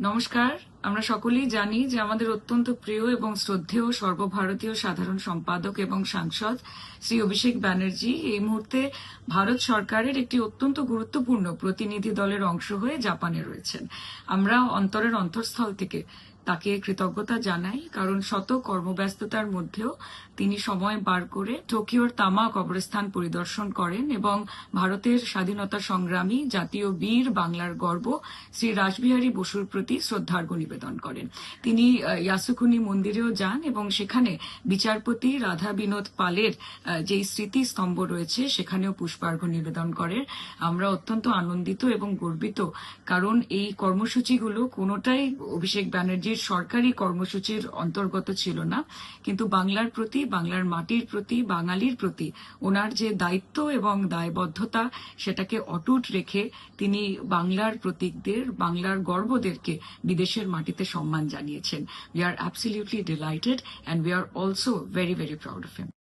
নমস্কার আমরা সকলেই জানি যে আমাদের অত্যন্ত প্রিয় এবং শ্রদ্ধেয় সর্বভারতীয় সাধারণ সম্পাদক এবং সাংসদ শ্রী অভিষেক ব্যানার্জি এই মুহূর্তে ভারত সরকারের একটি অত্যন্ত গুরুত্বপূর্ণ প্রতিনিধি দলের অংশ হয়ে জাপানে রয়েছেন। আমরা অন্তরের অন্তঃস্থল থেকে তাকে কৃতজ্ঞতা জানাই, কারণ শত কর্মব্যস্ততার মধ্যেও তিনি সময় বার করে টোকিওর তামা কবরস্থান পরিদর্শন করেন এবং ভারতের স্বাধীনতা সংগ্রামী জাতীয় বীর বাংলার গর্ব শ্রী রাসবিহারী বসুর প্রতি শ্রদ্ধার্ঘ্য নিবেদন করেন। তিনি ইয়াসুকুনি মন্দিরেও যান এবং সেখানে বিচারপতি রাধা বিনোদ পালের যেই স্মৃতিস্তম্ভ রয়েছে, সেখানেও পুষ্পার্ঘ্য নিবেদন করেন। আমরা অত্যন্ত আনন্দিত এবং গর্বিত, কারণ এই কর্মসূচিগুলো কোনোটাই অভিষেক ব্যানার্জির সরকারি কর্মসূচির অন্তর্গত ছিল না। কিন্তু বাংলার প্রতি, বাংলার মাটির প্রতি, বাঙালির প্রতি ওনার যে দায়িত্ব এবং দায়বদ্ধতা, সেটাকে অটুট রেখে তিনি বাংলার প্রতীকদের, বাংলার গর্বদেরকে বিদেশের মাটিতে সম্মান জানিয়েছেন। We are absolutely delighted and we are also very very proud of him